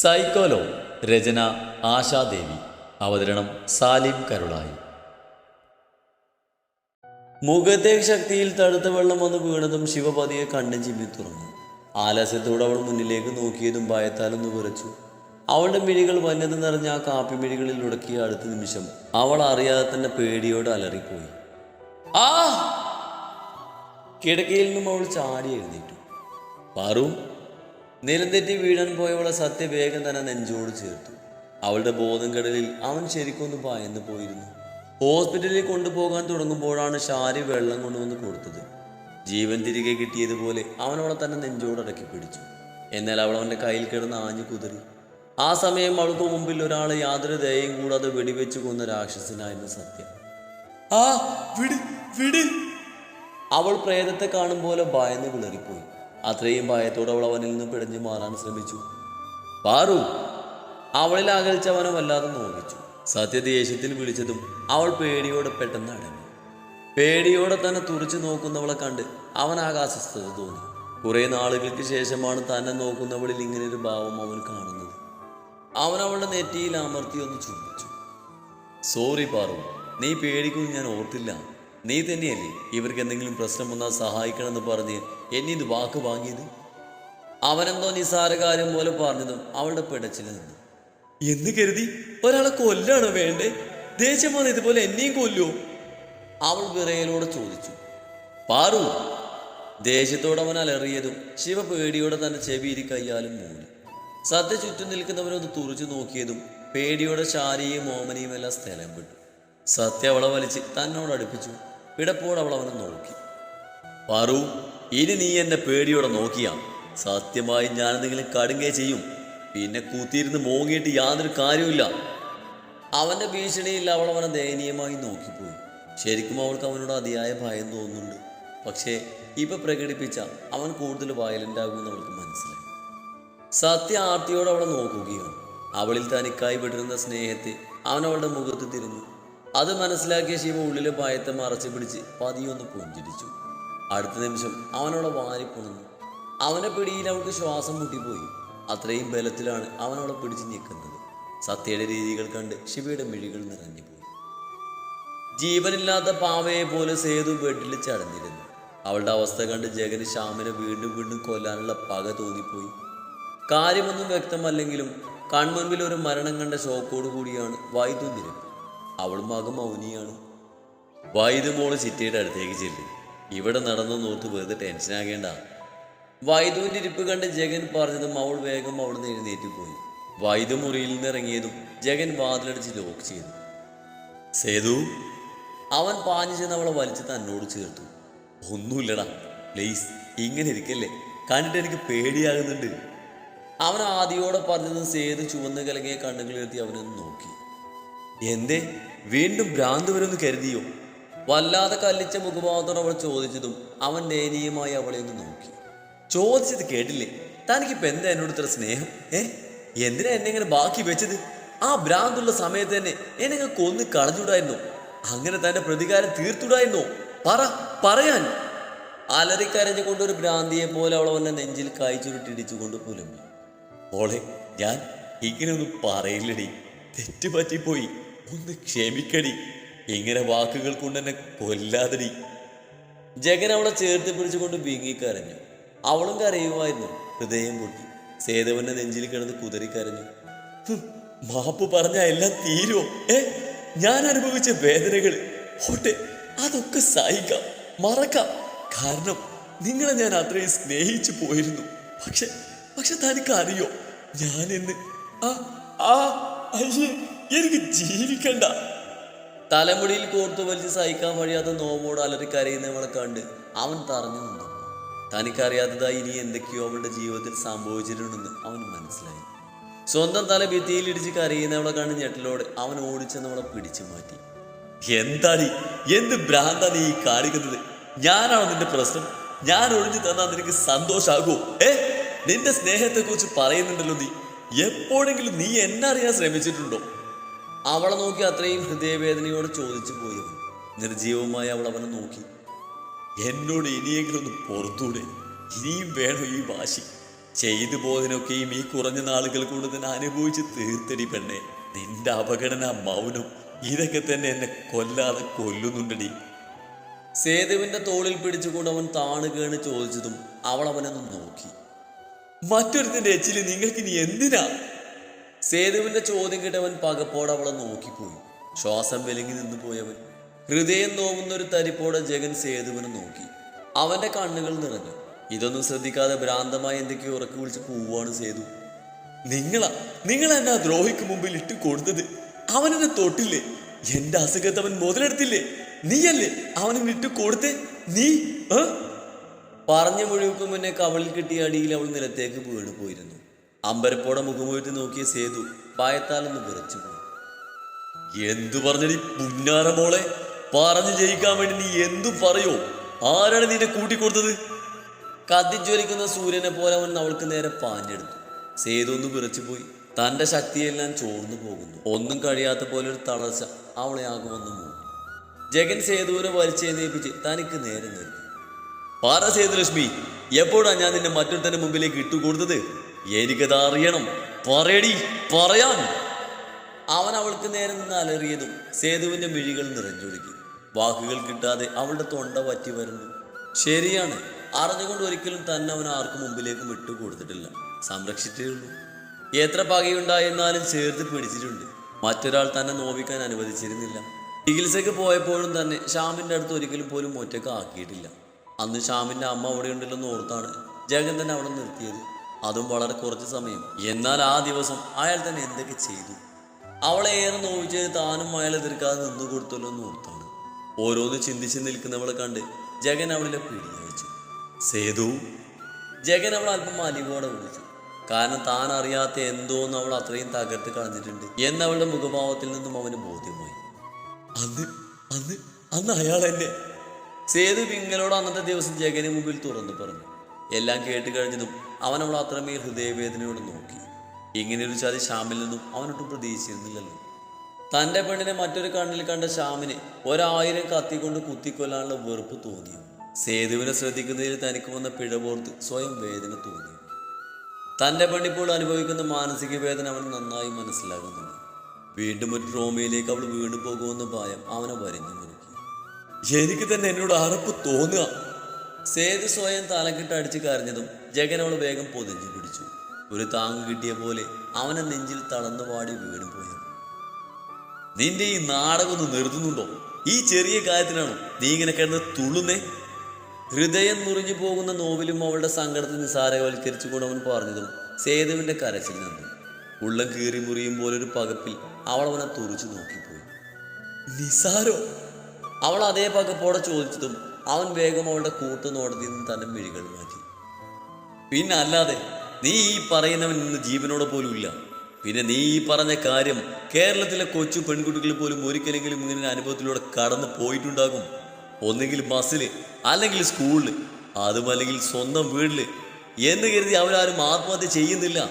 സൈക്കോലോ രചന ആശാദേവി. അവതരണം സാലിം കരുളായി. മുഖത്തെ ശക്തിയിൽ തടുത്ത വെള്ളം വന്ന് വീണതും ശിവപതിയെ കണ്ണും ചിമ്മി തുറന്നു. ആലസ്യത്തോടെ അവൾ മുന്നിലേക്ക് നോക്കിയതും ഭയത്താലൊന്ന് വിറച്ചു. അവളുടെ മിഴികൾ വന്യത നിറഞ്ഞ ആ കാപ്പി മിഴികളിൽ ഉടക്കിയ അടുത്ത നിമിഷം അവൾ അറിയാതെ തന്നെ പേടിയോട് അലറിപ്പോയി. ആ! കിടക്കയിൽ നിന്നും അവൾ ചാടി എഴുന്നേറ്റു. പാറു നിലം തെറ്റി വീഴാൻ പോയവളെ സത്യ വേഗം തന്നെ നെഞ്ചോട് ചേർത്തു. അവളുടെ ബോധം കടലിൽ അവൻ ശരിക്കൊന്ന് ഭയന്നു പോയിരുന്നു. ഹോസ്പിറ്റലിൽ കൊണ്ടുപോകാൻ തുടങ്ങുമ്പോഴാണ് ഷാരി വെള്ളം കൊണ്ടുവന്ന് കൊടുത്തത്. ജീവൻ തിരികെ കിട്ടിയതുപോലെ അവൻ അവളെ തന്നെ നെഞ്ചോട് അടക്കി പിടിച്ചു. എന്നാൽ അവൾ അവന്റെ കയ്യിൽ കിടന്ന് ആഞ്ഞു കുതിറി. ആ സമയം അവൾക്ക് മുമ്പിൽ ഒരാൾ യാതൊരു ദയയും കൂടാതെ വെടിവെച്ച് കൊന്ന രാക്ഷസനായിരുന്നു സത്യം. ആ വിട് വിട്. അവൾ പ്രേതത്തെ കാണും പോലെ ഭയന്ന് വിളറിപ്പോയി. അത്രയും ഭയത്തോടെ അവൾ അവനിൽ നിന്ന് പിടഞ്ഞു മാറാൻ ശ്രമിച്ചു. പാറു അവളിൽ അകൽച്ച് അവനെ വല്ലാതെ നോവിച്ചു സത്യ ദേഷ്യത്തിൽ വിളിച്ചതും അവൾ പേടിയോടെ പെട്ടെന്ന് അടങ്ങി. പേടിയോടെ തന്നെ തുറച്ചു നോക്കുന്നവളെ കണ്ട് അവൻ ആകാശസ്ഥത തോന്നി. കുറെ നാളുകൾക്ക് ശേഷമാണ് തന്നെ നോക്കുന്നവളിൽ ഇങ്ങനെ ഒരു ഭാവം അവൻ കാണുന്നത്. അവൻ അവളുടെ നെറ്റിയിൽ അമർത്തി ഒന്ന് ചുംബിച്ചു. സോറി പാറു. നീ പേടിക്കും ഞാൻ ഓർത്തില്ല. നീ തന്നെയല്ലേ ഇവർക്ക് എന്തെങ്കിലും പ്രശ്നം വന്നാൽ സഹായിക്കണമെന്ന് പറഞ്ഞ് എന്നെ ഇത് വാക്ക് വാങ്ങിയത്? അവനെന്തോ നിസാര കാര്യം പോലെ പറഞ്ഞതും അവളുടെ പിടച്ചിൽ നിന്നു. എന്ന് കരുതി ഒരാളെ കൊല്ലാണോ വേണ്ടേ? ദേഷ്യം ഇതുപോലെ എന്നെയും കൊല്ലുമോ അവൾ വിറയലോടെ ചോദിച്ചു. പാറു ദേഷ്യത്തോടെ അവൻ അലറിയതും ശിവ പേടിയോടെ തന്നെ ചെവിയിരി കയ്യാലും മൂടി. സദ്യ ചുറ്റും നിൽക്കുന്നവരൊന്ന് തുറച്ചു നോക്കിയതും പേടിയോടെ ശാരിയും ഓമനയും എല്ലാം സ്ഥലം വിട്ടു. സത്യ അവളെ വലിച്ച് തന്നോട് അടുപ്പിച്ചു. പിടപ്പോടെ അവൾ അവനെ നോക്കി. പാറു ഇനി നീ എന്നെ പേടിയോടെ നോക്കിയാ. സത്യമായി ഞാൻ എന്തെങ്കിലും കടുങ്ങേ ചെയ്യും. പിന്നെ കൂത്തിയിരുന്ന് മോങ്ങിയിട്ട് യാതൊരു കാര്യമില്ല അവന്റെ ഭീഷണിയിൽ അവൾ അവനെ ദയനീയമായി നോക്കിപ്പോയി. ശരിക്കും അവൾക്ക് അവനോട് അതിയായ ഭയം തോന്നുന്നുണ്ട്. പക്ഷേ ഇപ്പൊ പ്രകടിപ്പിച്ച അവൻ കൂടുതൽ വയലന്റ് ആകുമെന്ന് അവൾക്ക് മനസ്സിലായി. സത്യ ആർത്തിയോട് അവളെ നോക്കുകയാണ്. അവളിൽ തനിക്കായി വിടരുന്ന സ്നേഹത്തെ അവൻ അവളുടെ മുഖത്ത് തിരിഞ്ഞു അത് മനസ്സിലാക്കിയ ശിവ ഉള്ളിലെ പായത്തെ മറച്ചു പിടിച്ച് പതിയൊന്ന് പുഞ്ചിരിച്ചു. അടുത്ത നിമിഷം അവനോട് വാരിപ്പുണർന്നു അവനെ പിടിയിൽ അവൾക്ക് ശ്വാസം മുട്ടിപ്പോയി. അത്രയും ബലത്തിലാണ് അവനോട് പിടിച്ച് നീക്കുന്നത് സത്യയുടെ രീതികൾ കണ്ട് ശിവയുടെ മിഴികൾ നിറഞ്ഞുപോയി ജീവനില്ലാത്ത പാവയെ പോലെ സേതു ബെഡിൽ ചടഞ്ഞിരുന്നു. അവളുടെ അവസ്ഥ കണ്ട് ജഗന് ശ്യാമിനെ വീണ്ടും വീണ്ടും കൊല്ലാനുള്ള പക തോന്നിപ്പോയി. കാര്യമൊന്നും വ്യക്തമല്ലെങ്കിലും കൺമുൻപിൽ ഒരു മരണം കണ്ട ഷോക്കോട് കൂടിയാണ് വൈദ്യു അവൾ മകം മൗനിയാണ്. വൈദ് മോൾ ചിറ്റയുടെ അടുത്തേക്ക് ചെല്ലി. ഇവിടെ നടന്നു നോത്ത് വെറുതെ ടെൻഷനാകേണ്ട വൈദുവിന്റെ ഇരിപ്പ് കണ്ട് ജഗൻ പറഞ്ഞതും അവൾ വേഗം അവിടുന്ന് എഴുന്നേറ്റ് പോയി. വൈദ്യു മുറിയിൽ നിന്ന് ഇറങ്ങിയതും ജഗൻ വാതിലടിച്ച് ലോക്ക് ചെയ്തു. സേതു അവൻ പാഞ്ഞു ചെന്ന് അവളെ വലിച്ചു തന്നോട് ചേർത്തു. ഒന്നുമില്ലടാ പ്ലീസ് ഇങ്ങനെ ഇരിക്കല്ലേ? കണ്ടിട്ട് എനിക്ക് പേടിയാകുന്നുണ്ട്. അവൻ ആദ്യയോടെ പറഞ്ഞത് സേതു ചുവന്ന് കലങ്ങിയ കണ്ണുകളിലെത്തി അവനൊന്ന് നോക്കി. എന്തേ? വീണ്ടും ഭ്രാന്ത് വരുമെന്ന് കരുതിയോ? വല്ലാതെ കല്ലിച്ച മുഖഭാവത്തോടെ അവൾ ചോദിച്ചതും അവൻ ദയനീയമായി അവളെ ഒന്ന് നോക്കി. ചോദിച്ചത് കേട്ടില്ലേ? തനിക്കിപ്പോ എന്താ എന്നോട് ഇത്ര സ്നേഹം? ഏ? എന്തിനാ എന്നെ ഇങ്ങനെ ബാക്കി വെച്ചത്? ആ ഭ്രാന്തുള്ള സമയത്ത് തന്നെ എന്നെ കൊന്ന് കളഞ്ഞൂടായിരുന്നോ അങ്ങനെ തന്റെ പ്രതികാരം തീർത്തുടായിരുന്നോ പറ പറയാൻ. അലറിക്കരഞ്ഞു കൊണ്ടൊരു ഭ്രാന്തിയെ പോലെ അവൾ അവന്റെ നെഞ്ചിൽ കായ്ച്ചുരുട്ടിടിച്ചുകൊണ്ട് പുലമ്പി. ഓളെ ഞാൻ ഇങ്ങനെ ഒന്നും പറയില്ലടി. തെറ്റ് പറ്റിപ്പോയി ഒന്ന് ക്ഷമിക്കടി. ഇങ്ങനെ വാക്കുകൾ കൊണ്ട് എന്നെ കൊല്ലാതടി. ജഗൻ അവളെ ചേർത്ത് പിടിച്ചുകൊണ്ട് വീങ്ങിക്കരഞ്ഞു അവളും കരയുമായിരുന്നു. ഹൃദയം പൊട്ടി. സേതവന്റെ നെഞ്ചിൽ കിടന്ന് കുതറിക്കരഞ്ഞു കരഞ്ഞു. മാപ്പ് പറഞ്ഞ എല്ലാം തീരുമോ ഏ ഞാൻ അനുഭവിച്ച വേദനകൾ. ഓട്ടെ അതൊക്കെ സഹിക്കാം. മറക്കാം. കാരണം നിങ്ങളെ ഞാൻ അത്രയും സ്നേഹിച്ചു പോയിരുന്നു. പക്ഷെ പക്ഷെ തനിക്ക് അറിയോ? എന്ന് ആ ആ അയ്യേ. എനിക്ക് ജീവിക്കണ്ട. തലമുടിയിൽ കോർത്തു വലിച്ച് സഹിക്കാൻ വഴിയാത്ത നോമോട് അലറി കരയുന്നവളെ കണ്ട് അവൻ തറഞ്ഞു നിന്നു. തനിക്കറിയാത്തതായി ഇനി എന്തൊക്കെയോ അവളുടെ ജീവിതത്തിൽ സംഭവിച്ചിട്ടുണ്ടെന്ന് അവൻ മനസ്സിലായി. സ്വന്തം തല ഭിത്തിയിലിടിച്ച് കരയുന്നവളെ കണ്ട് ഞെട്ടലോട് അവൻ ഓടിച്ചെന്നവളെ പിടിച്ചു മാറ്റി. എന്താടി എന്ത് ഭ്രാന്താ നീ കാണിക്കുന്നത്? ഞാനാണോ നിന്റെ പ്രശ്നം? ഞാൻ ഒഴിഞ്ഞു തന്നാൽ നിനക്ക് സന്തോഷാകൂ ഏ? നിന്റെ സ്നേഹത്തെ കുറിച്ച് പറയുന്നുണ്ടല്ലോ നീ. എപ്പോഴെങ്കിലും നീ എന്നറിയാൻ ശ്രമിച്ചിട്ടുണ്ടോ? അവളെ നോക്കി അത്രയും ഹൃദയവേദനയോട് ചോദിച്ചു പോയവൻ നിർജീവമായി അവൾ അവനെ നോക്കി. എന്നോട് ഇനിയെങ്കിലും ഒന്ന് പുറത്തൂടെ. ഇനിയും വേണം ഈ വാശി? ചെയ്തു പോയതിനൊക്കെയും ഈ കുറഞ്ഞ നാളുകൾ കൊണ്ട് തന്നെ അനുഭവിച്ച് തീർത്തടി പെണ്ണെ. നിന്റെ അപകടന മൗനം. ഇതൊക്കെ തന്നെ എന്നെ കൊല്ലാതെ കൊല്ലുന്നുണ്ടടി. സേതുവിന്റെ തോളിൽ പിടിച്ചുകൊണ്ട് അവൻ താണു കേണ് ചോദിച്ചതും അവൾ അവനൊന്ന് നോക്കി. മറ്റൊരുത്തിന്റെ എച്ചിൽ നിങ്ങൾക്ക് ഇനി എന്തിനാ? സേതുവിന്റെ ചോദ്യം കേട്ടവൻ പകപ്പോടെ അവളെ നോക്കിപ്പോയി. ശ്വാസം വിലങ്ങി നിന്നു പോയവൻ. ഹൃദയം നോവുന്ന ഒരു തരിപ്പോടെ ജഗൻ സേതുവിനെ നോക്കി. അവന്റെ കണ്ണുകൾ നിറഞ്ഞു. ഇതൊന്നും ശ്രദ്ധിക്കാതെ ഭ്രാന്തമായി എന്തൊക്കെയോ ഉറക്കി വിളിച്ച് പോവാണ് സേതു. നിങ്ങളാ നിങ്ങൾ എന്നെ ആ ദ്രോഹിക്ക് മുമ്പിൽ ഇട്ട് കൊടുത്തത് അവനെന്നെ തൊട്ടില്ലേ? എന്റെ അസുഖത്തെ അവൻ മുതലെടുത്തില്ലേ? നീയല്ലേ അവനെ ഇട്ട് കൊടുത്തേ? നീ പറഞ്ഞ മുഴുവക്കും മുന്നേ കവളിൽ കിട്ടിയ അടിയിൽ അവൾ നിലത്തേക്ക് വീണു പോയിരുന്നു അമ്പരപ്പോടെ മുഖമുയർത്തി നോക്കിയ സേതു പായത്താലൊന്ന് വിറച്ചു പോയി. എന്തു പറഞ്ഞടി പുന്നാറ മോളെ? പറഞ്ഞു ജയിക്കാൻ വേണ്ടി നീ എന്തു പറയോ? ആരാണ് നിന്നെ കൂട്ടിക്കൊടുത്തത്? കത്തിജ്വലിക്കുന്ന സൂര്യനെ പോലെ അവൻ അവൾക്ക് നേരെ പാഞ്ഞെടുത്തു. സേതു ഒന്ന് വിറച്ചു പോയി. തന്റെ ശക്തിയെല്ലാം ചോർന്നു പോകുന്നു. ഒന്നും കഴിയാത്ത പോലെ ഒരു തളർച്ച അവളെ ആകുമെന്ന് മൂടി. ജഗൻ സേതുവിനെ വലിച്ചേന്നേപ്പിച്ച് തനിക്ക് നേരെ നിർത്തി. സേതു സേതുലക്ഷ്മി എപ്പോഴാണ് ഞാൻ നിന്നെ മറ്റൊരുത്തന്റെ മുമ്പിലേക്ക് ഇട്ടുകൊടുത്തത്? എനിക്കത് അറിയണം പറയടി പറയാൻ. അവൻ അവൾക്ക് നേരെ നിന്ന് അലറിയതും സേതുവിന്റെ മിഴികൾ നിറഞ്ഞൊഴുകി. വാക്കുകൾ കിട്ടാതെ അവളുടെ തൊണ്ട പറ്റി വരുന്നു ശരിയാണ്. അറിഞ്ഞുകൊണ്ട് ഒരിക്കലും തന്നെ അവൻ ആർക്കും മുമ്പിലേക്കും വിട്ടു കൊടുത്തിട്ടില്ല സംരക്ഷിച്ചേ ഉള്ളൂ. എത്ര പകയുണ്ടായിരുന്നാലും ചേർത്ത് പിടിച്ചിട്ടുണ്ട്. മറ്റൊരാൾ തന്നെ നോവിക്കാൻ അനുവദിച്ചിരുന്നില്ല. ചികിത്സയ്ക്ക് പോയപ്പോഴും തന്നെ ഷ്യാമിന്റെ അടുത്ത് ഒരിക്കലും പോലും ഒറ്റയ്ക്ക് ആക്കിയിട്ടില്ല. അന്ന് ഷ്യാമിന്റെ അമ്മ അവിടെ ഉണ്ടല്ലോ എന്ന് ഓർത്താണ് ജഗൻ തന്നെ അവിടെ നിർത്തിയത്. അതും വളരെ കുറച്ച് സമയം. എന്നാൽ ആ ദിവസം അയാൾ തന്നെ എന്തൊക്കെ ചെയ്തു? അവളെ ഏറെ നോവിച്ചത് താനും അയാൾ എതിർക്കാതെ നിന്നു കൊടുത്തല്ലോ എന്ന് ഓർത്താണ്. ഓരോന്ന് ചിന്തിച്ച് നിൽക്കുന്നവളെ കണ്ട് ജഗൻ അവളിലെ വിളിച്ചു സേതു ജഗൻ അവൾ അല്പം അലിവോടെ വിളിച്ചു. കാരണം താൻ അറിയാത്ത എന്തോന്ന് അവൾ അത്രയും തകർത്ത് കളഞ്ഞിട്ടുണ്ട് എന്നവളുടെ മുഖഭാവത്തിൽ നിന്നും അവന് ബോധ്യമായി. അന്ന് അന്ന് അന്ന് അയാൾ എന്നെ. സേതു പിങ്ങലോട് അന്നത്തെ ദിവസം ജഗന് മുമ്പിൽ തുറന്നു പറഞ്ഞു. എല്ലാം കേട്ട് കഴിഞ്ഞതും അവൻ അത്രമേൽ ഹൃദയവേദനയോട് നോക്കി. ഇങ്ങനെയൊരു ചതി ശ്യാമിൽ നിന്നും അവനൊട്ടും പ്രതീക്ഷിച്ചിരുന്നില്ലല്ലോ. തന്റെ പെണ്ണിനെ മറ്റൊരു കണ്ണിൽ കണ്ട ശ്യാമിന് ഒരായിരം കത്തിക്കൊണ്ട് കുത്തിക്കൊല്ലാനുള്ള വെറുപ്പ് തോന്നി. സേതുവിനെ ശ്രദ്ധിക്കുന്നതിൽ തനിക്ക് വന്ന പിഴപോർത്ത് സ്വയം വേദന തോന്നി. തന്റെ പെണ്ണിപ്പോൾ അനുഭവിക്കുന്ന മാനസിക വേദന അവൻ നന്നായി മനസ്സിലാകുന്നുണ്ട് വീണ്ടും ഒരു ട്രോമയിലേക്ക് അവൾ വീണു പോകുമെന്ന ഭയം അവനെ വരഞ്ഞു മുറുക്കി. എനിക്ക് തന്നെ എന്നോട് അറപ്പ് തോന്നുക. സേതു സ്വയം അടിച്ച് കരഞ്ഞതും ജഗൻ അവൾ വേഗം പൊതിഞ്ഞു പിടിച്ചു. ഒരു താങ്ങ് കിട്ടിയ പോലെ അവനെ നെഞ്ചിൽ തളർന്നു പാടി വീണു പോയി നിന്റെ ഈ നാടകം ഒന്ന് നിർത്തുന്നുണ്ടോ? ഈ ചെറിയ കാര്യത്തിനാണോ നീ ഇങ്ങനെ കിടന്ന് തുള്ളുന്നേ? ഹൃദയം മുറിഞ്ഞു പോകുന്ന നോവിലും അവളുടെ സങ്കടത്തെ നിസാരവൽക്കരിച്ചുകൊണ്ട് അവൻ പറഞ്ഞതും സേതുവിന്റെ കരച്ചിൽ നിന്നു. ഉള്ളം കീറി മുറിയും പോലെ ഒരു പകപ്പിൽ അവൾ അവനെ തുറിച്ചു നോക്കിപ്പോയി. നിസാരോ? അവൾ അതേ പകപ്പോടെ ചോദിച്ചതും അവൻ വേഗം അവളുടെ കൂട്ടുനോടത്തിൽ നിന്ന് തന്നെ മിഴികൾ മാറ്റി. പിന്നെ അല്ലാതെ നീ ഈ പറയുന്നവൻ ഇന്ന് ജീവനോടെ പോലും ഇല്ല. പിന്നെ നീ ഈ പറഞ്ഞ കാര്യം കേരളത്തിലെ കൊച്ചു പെൺകുട്ടികൾ പോലും ഒരിക്കലെങ്കിലും ഇങ്ങനെ അനുഭവത്തിലൂടെ കടന്നു പോയിട്ടുണ്ടാകും. ഒന്നെങ്കിൽ ബസ്സിൽ അല്ലെങ്കിൽ സ്കൂളിൽ അതും അല്ലെങ്കിൽ സ്വന്തം വീട്ടിൽ എന്ന് കരുതി അവരാരും ആത്മഹത്യ ചെയ്യുന്നില്ല.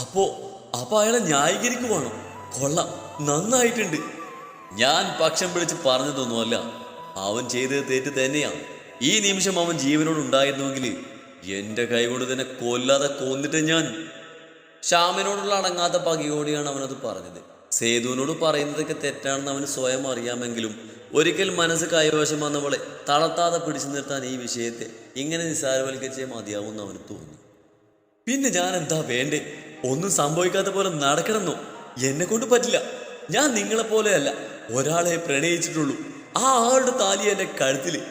അപ്പോ അപ്പൊ അയാളെ ന്യായീകരിക്കുവാണോ? കൊള്ളാം നന്നായിട്ടുണ്ട്. ഞാൻ പക്ഷം പിടിച്ച് പറഞ്ഞതൊന്നുമല്ല. അവൻ ചെയ്തത് തെറ്റ് തന്നെയാണ് ഈ നിമിഷം അവൻ ജീവനോട് ഉണ്ടായിരുന്നുവെങ്കിൽ എന്റെ കൈകൊണ്ട് തന്നെ കൊല്ലാതെ കൊന്നിട്ട് ഞാൻ. ശ്യാമിനോടുള്ള അടങ്ങാത്ത പകയോടെയാണ് അവനത് പറഞ്ഞത്. സേതുവിനോട് പറയുന്നതൊക്കെ തെറ്റാണെന്ന് അവന് സ്വയം അറിയാമെങ്കിലും ഒരിക്കൽ മനസ്സ് കൈവശം വന്നവളെ തളർത്താതെ പിടിച്ചു നിർത്താൻ ഈ വിഷയത്തെ ഇങ്ങനെ നിസ്സാരവൽക്കരിച്ചേ മതിയാവുമെന്ന് അവന് തോന്നി. പിന്നെ ഞാൻ എന്താ വേണ്ടേ? ഒന്നും സംഭവിക്കാത്ത പോലെ നടക്കണമെന്നോ? എന്നെ കൊണ്ട് പറ്റില്ല. ഞാൻ നിങ്ങളെ പോലെയല്ല ഒരാളെ പ്രണയിച്ചിട്ടുള്ളൂ. ആ ആളുടെ താലി എന്റെ കഴുത്തിൽ.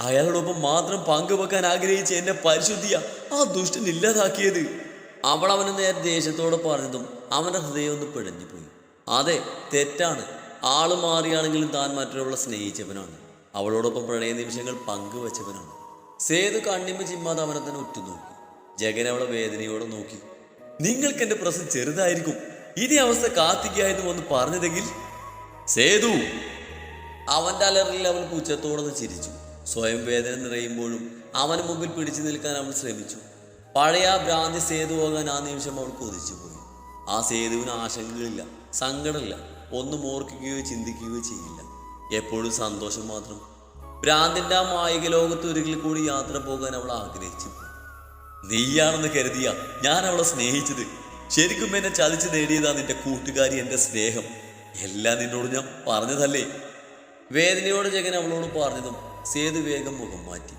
അയാളോടൊപ്പം മാത്രം പങ്കുവെക്കാൻ ആഗ്രഹിച്ച് എന്നെ പരിശുദ്ധിയ ആ ദുഷ്ടൻ ഇല്ലാതാക്കിയത്. അവൾ അവനെ നേരെ ദേഷ്യത്തോടെ പറഞ്ഞതും അവന്റെ ഹൃദയം ഒന്ന് പിഴഞ്ഞുപോയി. അതെ തെറ്റാണ്. ആൾ മാറിയാണെങ്കിലും താൻ മറ്റൊരാളെ സ്നേഹിച്ചവനാണ്. അവളോടൊപ്പം പ്രണയ നിമിഷങ്ങൾ പങ്കുവച്ചവനാണ്. സേതു കണ്ണിമ്പ് ചിമ്മാതെ അവനെ തന്നെ ഉറ്റുനോക്കി. ജഗൻ അവളെ വേദനയോടെ നോക്കി. നിങ്ങൾക്ക് എന്റെ പ്രശ്നം ചെറുതായിരിക്കും. ഇതേ അവസ്ഥ കാത്തിക്കായിരുന്നു വന്ന് പറഞ്ഞതെങ്കിൽ? സേതു അവന്റെ അലറിൽ അവൻ പുച്ഛത്തോടെ ചിരിച്ചു. സ്വയം വേദന നിറയുമ്പോഴും അവന് മുമ്പിൽ പിടിച്ചു നിൽക്കാൻ അവൾ ശ്രമിച്ചു. പഴയ ഭ്രാന്തി സേതു പോകാൻ ആ നിമിഷം അവൾ കൊതിച്ചു പോയി. ആ സേതുവിന് ആശങ്കകളില്ല സങ്കടമില്ല. ഒന്നും ഓർക്കുകയോ ചിന്തിക്കുകയോ ചെയ്യില്ല. എപ്പോഴും സന്തോഷം മാത്രം. ഭ്രാന്തിന്റെ ആ മായിക ലോകത്ത് ഒരിക്കൽ കൂടി യാത്ര പോകാൻ അവൾ ആഗ്രഹിച്ചു നീയാണെന്ന് കരുതിയ ഞാൻ അവളെ സ്നേഹിച്ചത്. ശരിക്കും എന്നെ ചതിച്ച് നേടിയതാ നിന്റെ കൂട്ടുകാരി എന്റെ സ്നേഹം. എല്ലാം നിന്നോട് ഞാൻ പറഞ്ഞതല്ലേ? വേദനയോട് ജഗൻ അവളോട് പറഞ്ഞതും സേതു വേഗം മുഖം മാറ്റി.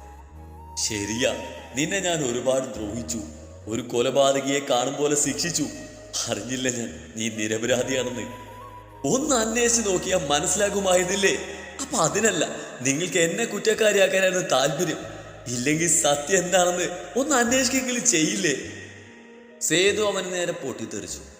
ശരിയാ നിന്നെ ഞാൻ ഒരുപാട് ദ്രോഹിച്ചു. ഒരു കൊലപാതകിയെ കാണും പോലെ ശിക്ഷിച്ചു. അറിഞ്ഞില്ല ഞാൻ നീ നിരപരാധിയാണെന്ന്. ഒന്ന് അന്വേഷിച്ച് നോക്കിയാൽ മനസ്സിലാകുമായിരുന്നില്ലേ? അപ്പൊ അതിനല്ല നിങ്ങൾക്ക് എന്നെ കുറ്റക്കാരിയാക്കാനാണ് താല്പര്യം. ഇല്ലെങ്കിൽ സത്യം എന്താണെന്ന് ഒന്ന് അന്വേഷിക്കെങ്കിലും ചെയ്യില്ലേ? സേതു അവന് നേരെ പൊട്ടിത്തെറിച്ചു.